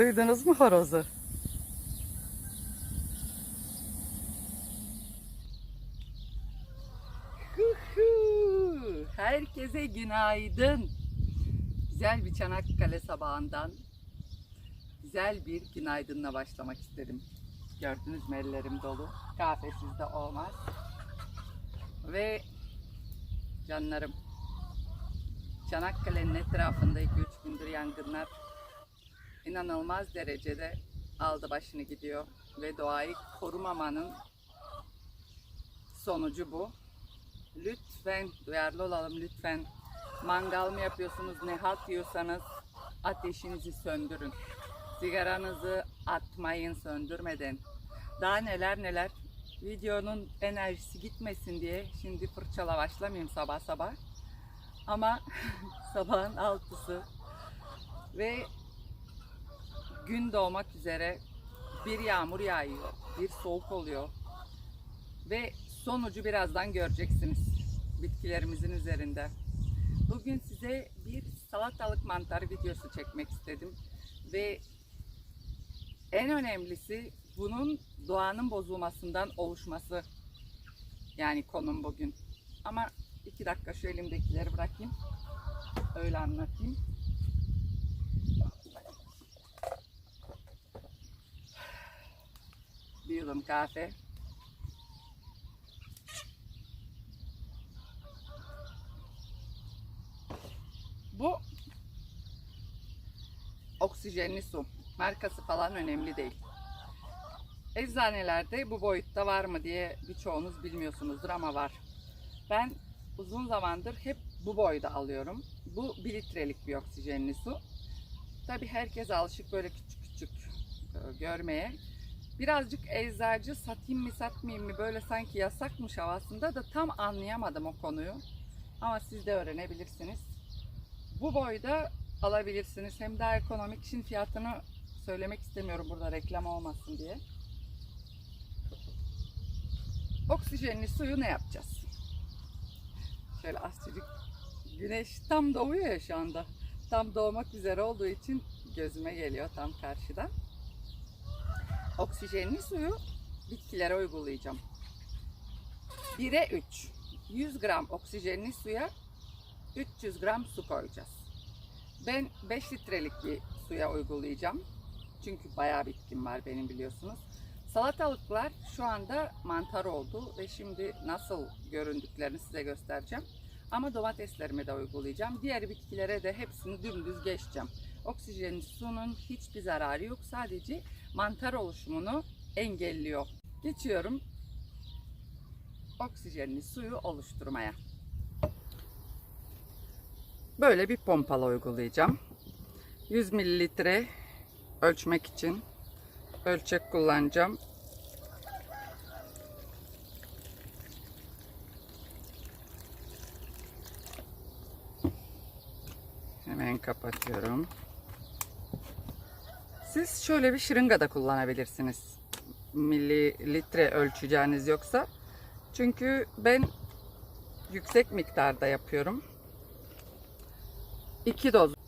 Duydunuz mu horozu? Herkese günaydın. Güzel bir Çanakkale sabahından güzel bir günaydınla başlamak isterim. Gördünüz mü ellerim dolu. Kahvesiz de olmaz. Ve canlarım Çanakkale'nin etrafında 2-3 gündür yangınlar inanılmaz derecede aldı başını gidiyor ve doğayı korumamanın sonucu bu. Lütfen duyarlı olalım lütfen. Mangal mı yapıyorsunuz, ne halt yiyorsanız ateşinizi söndürün. Sigaranızı atmayın söndürmeden. Daha neler neler. Videonun enerjisi gitmesin diye şimdi fırçala başlamayayım sabah sabah. Ama sabahın altısı ve gün doğmak üzere bir yağmur yağıyor, bir soğuk oluyor ve sonucu birazdan göreceksiniz bitkilerimizin üzerinde. Bugün size bir salatalık mantarı videosu çekmek istedim ve en önemlisi bunun doğanın bozulmasından oluşması. Yani konum bugün. Ama iki dakika şu elimdekileri bırakayım. Öyle anlatayım. Bir yudum kahve. Bu oksijenli su. Markası falan önemli değil. Eczanelerde bu boyutta var mı diye birçoğunuz bilmiyorsunuzdur ama var. Ben uzun zamandır hep bu boyda alıyorum. Bu 1 litrelik bir oksijenli su. Tabi herkes alışık böyle küçük küçük e, görmeye. Birazcık eczacı satayım mı satmayayım mı böyle sanki yasakmış havasında da tam anlayamadım o konuyu. Ama siz de öğrenebilirsiniz. Bu boyda alabilirsiniz. Hem daha ekonomik. Şimdi fiyatını söylemek istemiyorum burada reklam olmasın diye. Oksijenli suyu ne yapacağız? Şöyle azıcık güneş tam doğuyor ya şu anda. Tam doğmak üzere olduğu için gözüme geliyor tam karşıdan. Oksijenli suyu bitkilere uygulayacağım. 1'e 3. 100 gram oksijenli suya 300 gram su koyacağız. Ben 5 litrelik bir suya uygulayacağım. Çünkü bayağı bitkim var benim biliyorsunuz. Salatalıklar şu anda mantar oldu ve şimdi nasıl göründüklerini size göstereceğim. Ama domateslerime de uygulayacağım. Diğer bitkilere de hepsini dümdüz geçeceğim. Oksijenli sunun hiçbir zararı yok. Sadece mantar oluşumunu engelliyor. Geçiyorum oksijenli suyu oluşturmaya. Böyle bir pompala uygulayacağım. 100 mililitre ölçmek için ölçek kullanacağım. Hemen kapatıyorum. Siz şöyle bir şırınga da kullanabilirsiniz. Mililitre ölçeceğiniz yoksa. Çünkü ben yüksek miktarda yapıyorum. 2 doz.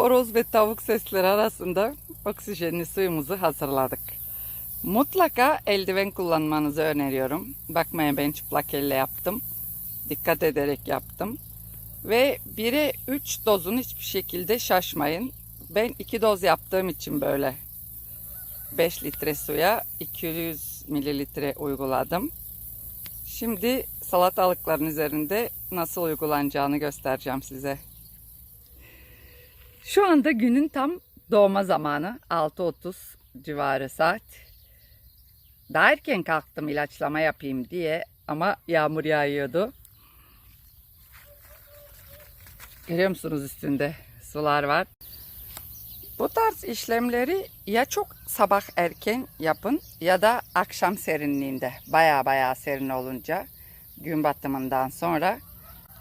Horoz ve tavuk sesleri arasında oksijenli suyumuzu hazırladık. Mutlaka eldiven kullanmanızı öneriyorum. Bakmayın ben çıplak elle yaptım. Dikkat ederek yaptım. Ve 1'e 3 dozun hiçbir şekilde şaşmayın. Ben 2 doz yaptığım için böyle 5 litre suya 200 mililitre uyguladım. Şimdi salatalıkların üzerinde nasıl uygulanacağını göstereceğim size. Şu anda günün tam doğma zamanı 6.30 civarı saat. Daha erken kalktım ilaçlama yapayım diye ama yağmur yağıyordu. Görüyor musunuz üstünde sular var. Bu tarz işlemleri ya çok sabah erken yapın ya da akşam serinliğinde baya baya serin olunca gün batımından sonra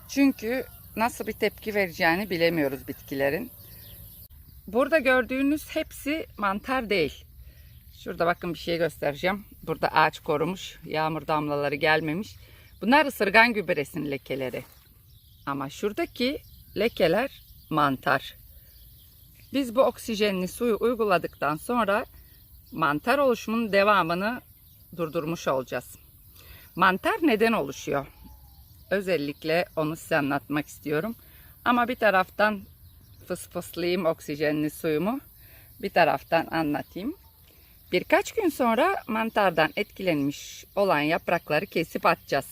Çünkü nasıl bir tepki vereceğini bilemiyoruz bitkilerin. Burada gördüğünüz hepsi mantar değil. Şurada bakın bir şey göstereceğim. Burada ağaç korumuş. Yağmur damlaları gelmemiş. Bunlar ısırgan gübresinin lekeleri. Ama şuradaki lekeler mantar. Biz bu oksijenli suyu uyguladıktan sonra mantar oluşumunun devamını durdurmuş olacağız. Mantar neden oluşuyor? Özellikle onu size anlatmak istiyorum. Ama bir taraftan fısfıslayayım oksijenli suyumu. Bir taraftan anlatayım. Birkaç gün sonra mantardan etkilenmiş olan yaprakları kesip atacağız.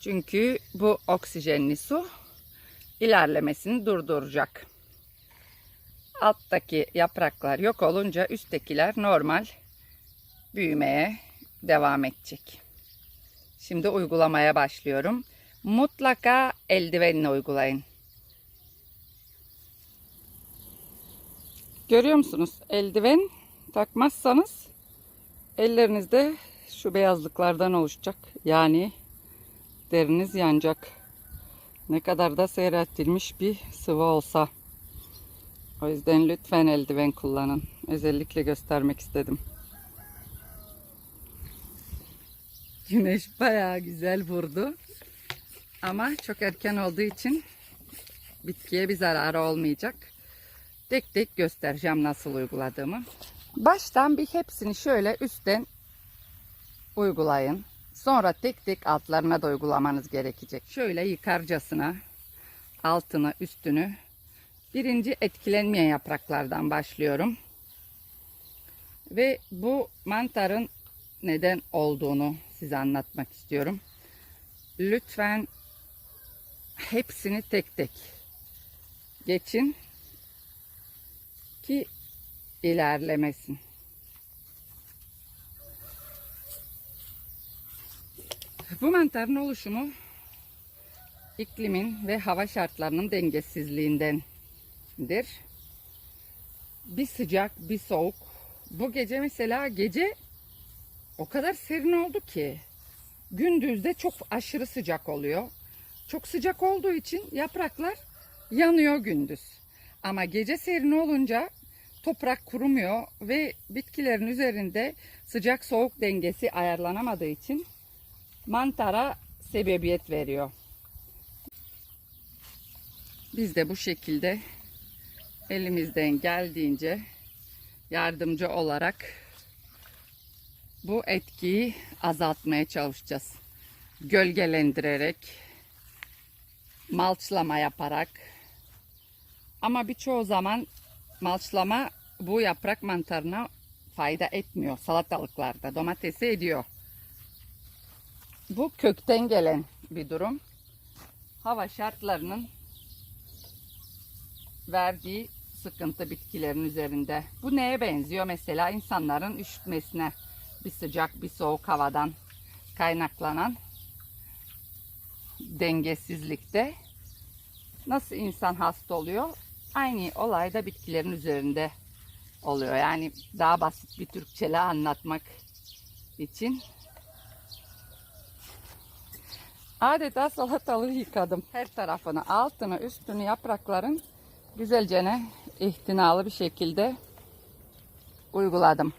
Çünkü bu oksijenli su ilerlemesini durduracak. Alttaki yapraklar yok olunca üsttekiler normal büyümeye devam edecek. Şimdi uygulamaya başlıyorum. Mutlaka eldivenle uygulayın. Görüyor musunuz? Eldiven takmazsanız ellerinizde şu beyazlıklardan oluşacak. Yani deriniz yanacak. Ne kadar da seyreltilmiş bir sıvı olsa. O yüzden lütfen eldiven kullanın. Özellikle göstermek istedim. Güneş bayağı güzel vurdu. Ama çok erken olduğu için bitkiye bir zararı olmayacak. Tek tek göstereceğim nasıl uyguladığımı. Baştan bir hepsini şöyle üstten uygulayın. Sonra tek tek altlarına da uygulamanız gerekecek. Şöyle yıkarcasına altını üstünü birinci etkilenmeyen yapraklardan başlıyorum. Ve bu mantarın neden olduğunu size anlatmak istiyorum. Lütfen hepsini tek tek geçin ki ilerlemesin. Bu mantarın oluşumu iklimin ve hava şartlarının dengesizliğindendir. Bir sıcak, bir soğuk. Bu gece mesela gece o kadar serin oldu ki gündüzde çok aşırı sıcak oluyor. Çok sıcak olduğu için yapraklar yanıyor gündüz. Ama gece serin olunca toprak kurumuyor ve bitkilerin üzerinde sıcak soğuk dengesi ayarlanamadığı için mantara sebebiyet veriyor. Biz de bu şekilde elimizden geldiğince yardımcı olarak bu etkiyi azaltmaya çalışacağız. Gölgelendirerek, malçlama yaparak ama birçoğu zaman malçlama bu yaprak mantarına fayda etmiyor. Salatalıklarda domatesi ediyor. Bu kökten gelen bir durum. Hava şartlarının verdiği sıkıntı bitkilerin üzerinde. Bu neye benziyor? Mesela insanların üşütmesine bir sıcak bir soğuk havadan kaynaklanan dengesizlikte nasıl insan hasta oluyor? Aynı olay da bitkilerin üzerinde oluyor. Yani daha basit bir Türkçe'le anlatmak için adeta salatalığı yıkadım. Her tarafını, altını, üstünü yaprakların güzelce ne ihtinalı bir şekilde uyguladım.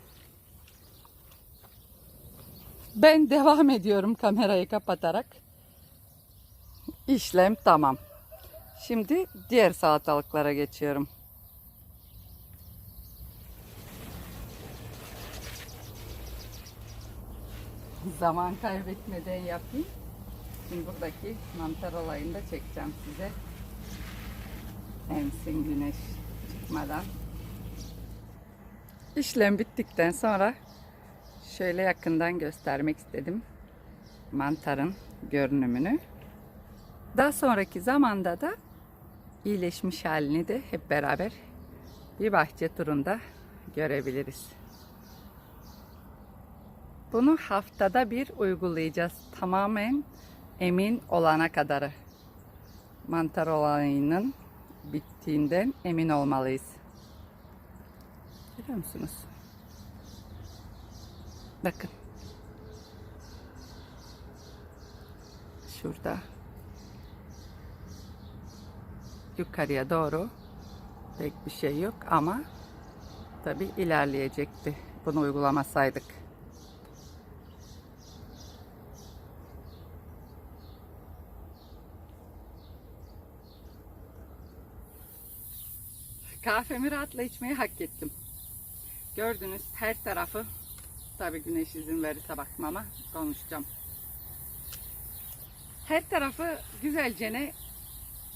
Ben devam ediyorum kamerayı kapatarak. İşlem tamam. Şimdi diğer salatalıklara geçiyorum. Zaman kaybetmeden yapayım. Şimdi buradaki mantar olayını da çekeceğim size. Emsin güneş çıkmadan. İşlem bittikten sonra şöyle yakından göstermek istedim mantarın görünümünü. Daha sonraki zamanda da iyileşmiş halini de hep beraber bir bahçe turunda görebiliriz. Bunu haftada bir uygulayacağız. Tamamen emin olana kadar. Mantar olayının bittiğinden emin olmalıyız. Görüyor musunuz? Bakın. Şurada yukarıya doğru pek bir şey yok ama tabi ilerleyecekti bunu uygulamasaydık. Kahvemi rahatla içmeyi hak ettim. Gördünüz her tarafı tabi güneş izin verirse bakmama konuşacağım. Her tarafı güzelce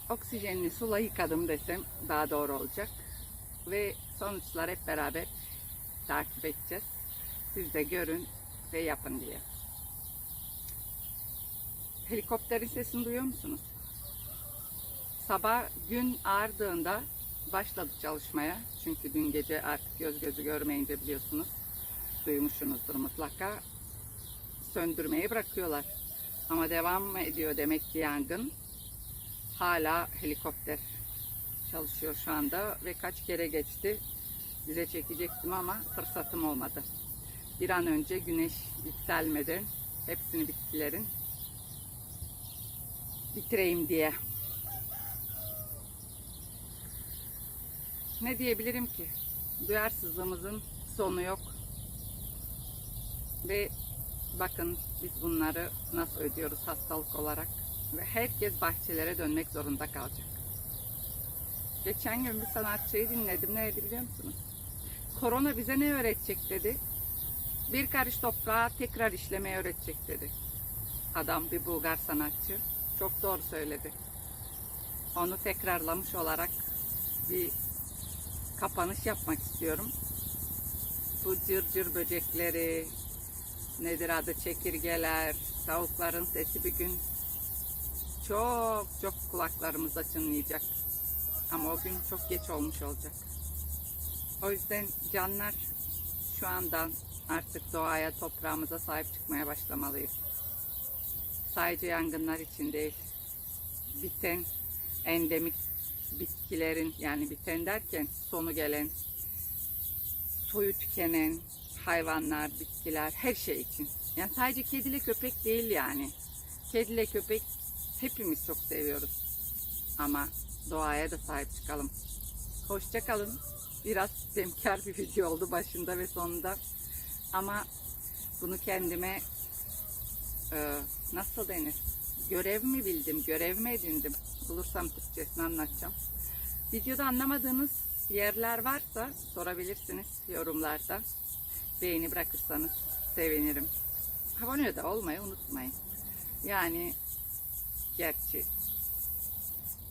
oksijenli sula yıkadım desem daha doğru olacak. Ve sonuçlar hep beraber takip edeceğiz. Siz de görün ve yapın diye. Helikopterin sesini duyuyor musunuz? Sabah gün ağardığında başladı çalışmaya. Çünkü dün gece artık göz gözü görmeyince biliyorsunuz. Duymuşsunuzdur mutlaka. Söndürmeyi bırakıyorlar. Ama devam ediyor demek ki yangın. Hala helikopter çalışıyor şu anda ve kaç kere geçti. Size çekecektim ama fırsatım olmadı. Bir an önce güneş yükselmeden hepsini bitkilerin bitireyim diye. Ne diyebilirim ki? Duyarsızlığımızın sonu yok. Ve bakın biz bunları nasıl ödüyoruz hastalık olarak. Ve herkes bahçelere dönmek zorunda kalacak. Geçen gün bir sanatçıyı dinledim. Ne dedi biliyor musunuz? Korona bize ne öğretecek dedi. Bir karış toprağı tekrar işlemeyi öğretecek dedi. Adam bir Bulgar sanatçı. Çok doğru söyledi. Onu tekrarlamış olarak bir kapanış yapmak istiyorum. Bu cırcır böcekleri, nedir adı çekirgeler, tavukların sesi bir gün çok çok kulaklarımıza çınlayacak. Ama o gün çok geç olmuş olacak. O yüzden canlar şu andan artık doğaya, toprağımıza sahip çıkmaya başlamalıyız. Sadece yangınlar için değil, biten endemik bitkilerin yani biten derken sonu gelen, soyu tükenen hayvanlar, bitkiler her şey için. Yani sadece kediyle köpek değil yani. Kediyle köpek hepimiz çok seviyoruz. Ama doğaya da sahip çıkalım. Hoşça kalın. Biraz temkar bir video oldu başında ve sonunda. Ama bunu kendime e, nasıl denir? Görev mi bildim, görev mi edindim? Bulursam Türkçesini anlatacağım. Videoda anlamadığınız yerler varsa sorabilirsiniz yorumlarda. Beğeni bırakırsanız sevinirim. Abone de olmayı unutmayın. Yani gerçi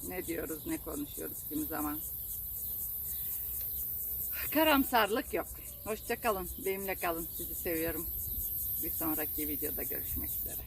ne diyoruz ne konuşuyoruz kimi zaman. Karamsarlık yok. Hoşça kalın. Benimle kalın. Sizi seviyorum. Bir sonraki videoda görüşmek üzere.